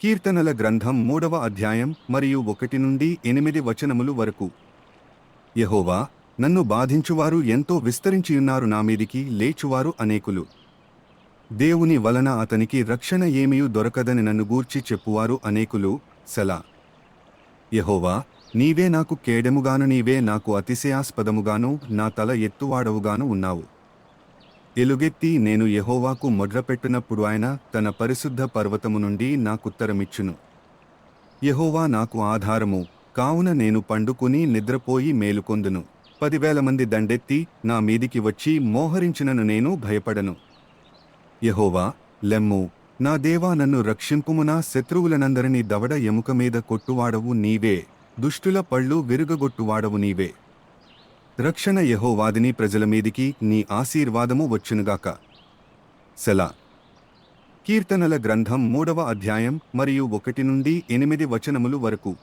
కీర్తనల గ్రంథం మూడవ అధ్యాయం మరియు ఒకటి నుండి ఎనిమిది వచనములు వరకు. యహోవా నన్ను బాధించువారు ఎంతో విస్తరించియున్నారు నా మీదికి లేచువారు అనేకులు. దేవుని వలన అతనికి రక్షణ ఏమీయు దొరకదని నన్ను గూర్చి చెప్పువారు అనేకులు సలా. యహోవా నీవే నాకు కేడెముగాను నీవే నాకు అతిశయాస్పదముగాను నా తల ఎత్తువాడవుగాను ఉన్నావు. ఎలుగెత్తి నేను యహోవాకు మొడ్రపెట్టినప్పుడు ఆయన తన పరిశుద్ధ పర్వతము నుండి నాకుత్తరమిచ్చును యహోవా నాకు ఆధారము కావున నేను పండుకుని నిద్రపోయి మేలుకొందును. పదివేల మంది దండెత్తి నా మీదికి వచ్చి మోహరించినను నేను భయపడను. యహోవా లెమ్ము నా దేవా నన్ను రక్షింపుమున శత్రువులనందరినీ దవడ ఎముక మీద కొట్టువాడవు నీవే. దుష్టుల పళ్ళు విరుగగొట్టువాడవు నీవే. రక్షణ యహోవాదిని ప్రజల మీదికి నీ ఆశీర్వాదము వచ్చునుగాక. సెలా. కీర్తనల గ్రంథం మూడవ అధ్యాయం మరియు ఒకటి నుండి ఎనిమిది వచనములు వరకు.